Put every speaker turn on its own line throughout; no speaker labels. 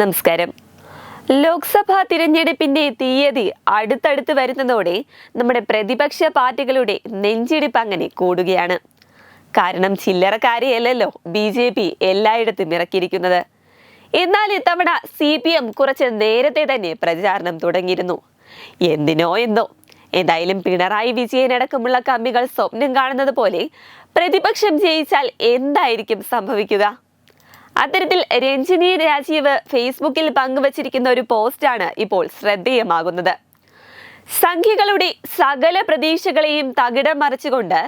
നമസ്കാരം. ലോക്സഭാ തിരഞ്ഞെടുപ്പിന്റെ തീയതി അടുത്തടുത്ത് വരുന്നതോടെ നമ്മുടെ പ്രതിപക്ഷ പാർട്ടികളുടെ നെഞ്ചിടിപ്പ് അങ്ങനെ കൂടുകയാണ്. കാരണം ചില്ലറക്കാരെയല്ലോ ബി ജെ പി എല്ലായിടത്തും ഇറക്കിയിരിക്കുന്നത്. എന്നാൽ ഇത്തവണ സി പി എം കുറച്ച് നേരത്തെ തന്നെ പ്രചാരണം തുടങ്ങിയിരുന്നു. എന്തിനോ എന്തോ. എന്തായാലും പിണറായി വിജയൻ അടക്കമുള്ള കമ്മികൾ സ്വപ്നം കാണുന്നത് പോലെ പ്രതിപക്ഷം ജയിച്ചാൽ എന്തായിരിക്കും സംഭവിക്കുക? അത്തരത്തിൽ രഞ്ജിനി രാജീവ് ഫേസ്ബുക്കിൽ പങ്കുവച്ചിരിക്കുന്ന ഒരു പോസ്റ്റാണ് ഇപ്പോൾ ശ്രദ്ധേയമാകുന്നത്. സംഖ്യകളുടെ സകല പ്രതീക്ഷകളെയും തകിടം മറിച്ചുകൊണ്ട്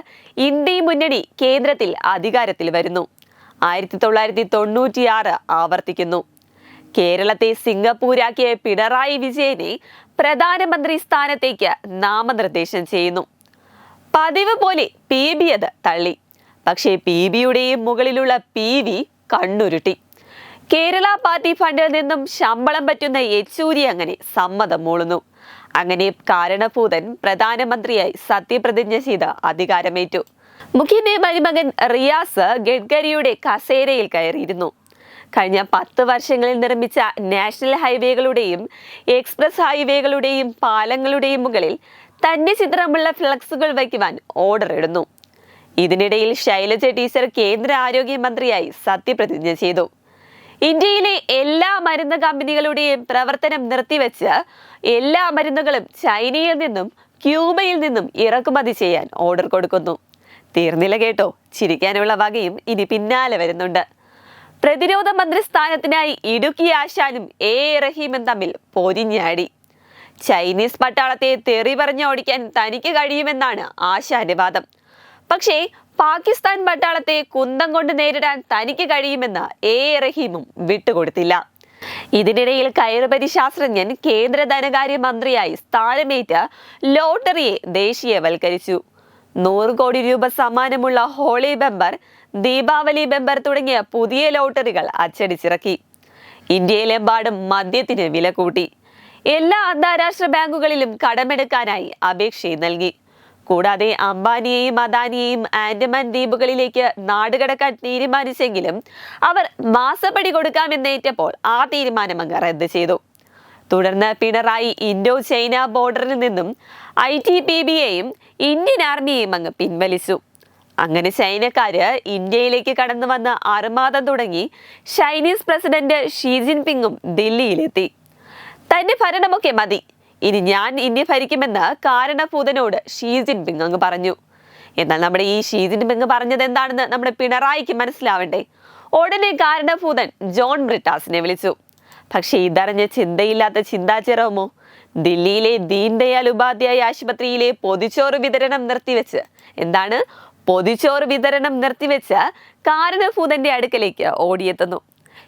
ഇന്ത്യ മുന്നണി കേന്ദ്രത്തിൽ അധികാരത്തിൽ വരുന്നു. ആയിരത്തി തൊള്ളായിരത്തി തൊണ്ണൂറ്റിയാറ് ആവർത്തിക്കുന്നു. കേരളത്തെ സിംഗപ്പൂരാക്കിയ പിണറായി വിജയനെ പ്രധാനമന്ത്രി സ്ഥാനത്തേക്ക് നാമനിർദ്ദേശം ചെയ്യുന്നു. പതിവ് പോലെ പി ബി അത് തള്ളി. പക്ഷേ പി ബിയുടെയും മുകളിലുള്ള പി വി കണ്ണുരുട്ടി. കേരള പാർട്ടി ഫണ്ടിൽ നിന്നും ശമ്പളം പറ്റുന്ന യെച്ചൂരി അങ്ങനെ സമ്മതം മൂളുന്നു. അങ്ങനെ കാരണഭൂതൻ പ്രധാനമന്ത്രിയായി സത്യപ്രതിജ്ഞ ചെയ്ത് അധികാരമേറ്റു. മുഖ്യന്റെ മരുമകൻ റിയാസ് ഗഡ്കരിയുടെ കസേരയിൽ കയറിയിരുന്നു. കഴിഞ്ഞ പത്ത് വർഷങ്ങളിൽ നിർമ്മിച്ച നാഷണൽ ഹൈവേകളുടെയും എക്സ്പ്രസ് ഹൈവേകളുടെയും പാലങ്ങളുടെയും മുകളിൽ തന്റെ ചിത്രമുള്ള ഫ്ലക്സുകൾ വയ്ക്കുവാൻ ഓർഡർ ഇടുന്നു. ഇതിനിടയിൽ ശൈലജ ടീച്ചർ കേന്ദ്ര ആരോഗ്യമന്ത്രിയായി സത്യപ്രതിജ്ഞ ചെയ്തു. ഇന്ത്യയിലെ എല്ലാ മരുന്ന് കമ്പനികളുടെയും പ്രവർത്തനം നിർത്തിവെച്ച് എല്ലാ മരുന്നുകളും ചൈനയിൽ നിന്നും ക്യൂബയിൽ നിന്നും ഇറക്കുമതി ചെയ്യാൻ ഓർഡർ കൊടുക്കുന്നു. തീർന്നില്ല കേട്ടോ ചിരിക്കാനുള്ള വകയും ഇനി പിന്നാലെ വരുന്നുണ്ട്. പ്രതിരോധ മന്ത്രി സ്ഥാനത്തിനായി ഇടുക്കി ആശാനും എ റഹീമും തമ്മിൽ പൊരിഞ്ഞാടി. ചൈനീസ് പട്ടാളത്തെ തെറി പറഞ്ഞ് ഓടിക്കാൻ തനിക്ക് കഴിയുമെന്നാണ് ആശാന്റെ വാദം. പക്ഷേ പാകിസ്ഥാൻ പട്ടാളത്തെ കുന്തം കൊണ്ട് നേരിടാൻ തനിക്ക് കഴിയുമെന്ന് എ. റഹീമും വിട്ടുകൊടുത്തില്ല. ഇതിനിടയിൽ കയറുപരി ശാസ്ത്രജ്ഞൻ കേന്ദ്ര ധനകാര്യ മന്ത്രിയായി സ്ഥാനമേറ്റ് ലോട്ടറിയെ ദേശീയവൽക്കരിച്ചു. നൂറ് കോടി രൂപ സമ്മാനമുള്ള ഹോളി ബെമ്പർ ദീപാവലി ബെമ്പർ തുടങ്ങിയ പുതിയ ലോട്ടറികൾ അച്ചടിച്ചിറക്കി. ഇന്ത്യയിലെമ്പാടും മദ്യത്തിന് വില കൂട്ടി എല്ലാ അന്താരാഷ്ട്ര ബാങ്കുകളിലും കടമെടുക്കാനായി അപേക്ഷ നൽകി. കൂടാതെ അംബാനിയെയും അദാനിയെയും ആൻഡമാൻ ദ്വീപുകളിലേക്ക് നാടുകടക്കാൻ തീരുമാനിച്ചെങ്കിലും അവർ മാസപ്പടി കൊടുക്കാമെന്നേറ്റപ്പോൾ ആ തീരുമാനം അങ്ങ് റദ്ദ് ചെയ്തു. തുടർന്ന് പിണറായി ഇൻഡോ ചൈന ബോർഡറിൽ നിന്നും ഐ ടി പി ബിയെയും ഇന്ത്യൻ ആർമിയെയും അങ്ങ് പിൻവലിച്ചു. അങ്ങനെ ചൈനക്കാര് ഇന്ത്യയിലേക്ക് കടന്നു വന്ന ആറുമാതം തുടങ്ങി ചൈനീസ് പ്രസിഡന്റ് ഷീ ജിൻപിങ്ങും ദില്ലിയിലെത്തി. തന്റെ ഭരണമൊക്കെ മതി. ഇനി ഞാൻ ഇന്ത്യ ഭരിക്കുമെന്ന് കാരണഭൂതനോട് ഷീ ജിൻപിങ് അങ്ങ് പറഞ്ഞു. എന്നാൽ നമ്മുടെ ഈ ഷീ ജിൻപിങ് പറഞ്ഞത് എന്താണെന്ന് നമ്മുടെ പിണറായിക്ക് മനസ്സിലാവണ്ടേ? ഉടനെ കാരണഭൂതൻ ജോൺ ബ്രിട്ടാസിനെ വിളിച്ചു. പക്ഷേ ഇതറിഞ്ഞ ചിന്തയില്ലാത്ത ചിന്താചിറവുമോ ദില്ലിയിലെ ദീൻദയാൽ ഉപാധ്യായ ആശുപത്രിയിലെ പൊതിച്ചോറ് വിതരണം നിർത്തിവെച്ച് എന്താണ്? പൊതിച്ചോറ് വിതരണം നിർത്തിവെച്ച് കാരണഭൂതന്റെ അടുക്കലേക്ക് ഓടിയെത്തുന്നു.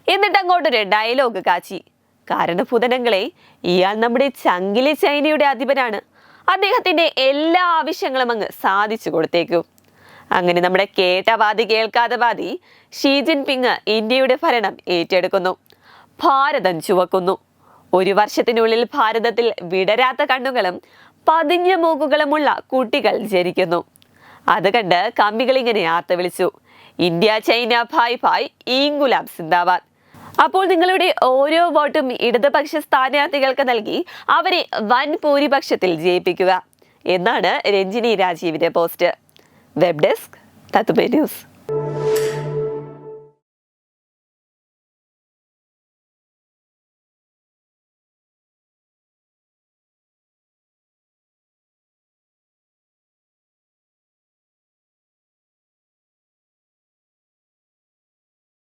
എന്നിട്ട് അങ്ങോട്ടൊരു ഡയലോഗ് കാച്ചി. കാരണഭൂതനങ്ങളെ ഇയാൾ നമ്മുടെ ചങ്കിലെ ചൈനയുടെ അധിപനാണ്. അദ്ദേഹത്തിന്റെ എല്ലാ ആവശ്യങ്ങളും അങ്ങ് സാധിച്ചു കൊടുത്തേക്കൂ. അങ്ങനെ നമ്മുടെ കേട്ടവാദി കേൾക്കാതെ വാദി ഷീ ജിൻപിങ് ഇന്ത്യയുടെ ഭരണം ഏറ്റെടുക്കുന്നു. ഭാരതം ചുവക്കുന്നു. ഒരു വർഷത്തിനുള്ളിൽ ഭാരതത്തിൽ വിടരാത്ത കണ്ണുകളും പതിഞ്ഞ മൂക്കുകളുമുള്ള കുട്ടികൾ ജനിക്കുന്നു. അത് കണ്ട് കമ്പികൾ ഇങ്ങനെ വിളിച്ചു ഇന്ത്യ ചൈന ഭായ് ഭായ് ഈങ്കുലാം സിന്ദാബാദ്. അപ്പോൾ നിങ്ങളുടെ ഓരോ വോട്ടും ഇടതുപക്ഷ സ്ഥാനാർത്ഥികൾക്ക് നൽകി അവരെ വൻ ഭൂരിപക്ഷത്തിൽ ജയിപ്പിക്കുക. എന്നാണ് രഞ്ജിനി രാജീവിന്റെ പോസ്റ്റ്. വെബ് ഡെസ്ക് തത്തുമേ ന്യൂസ്.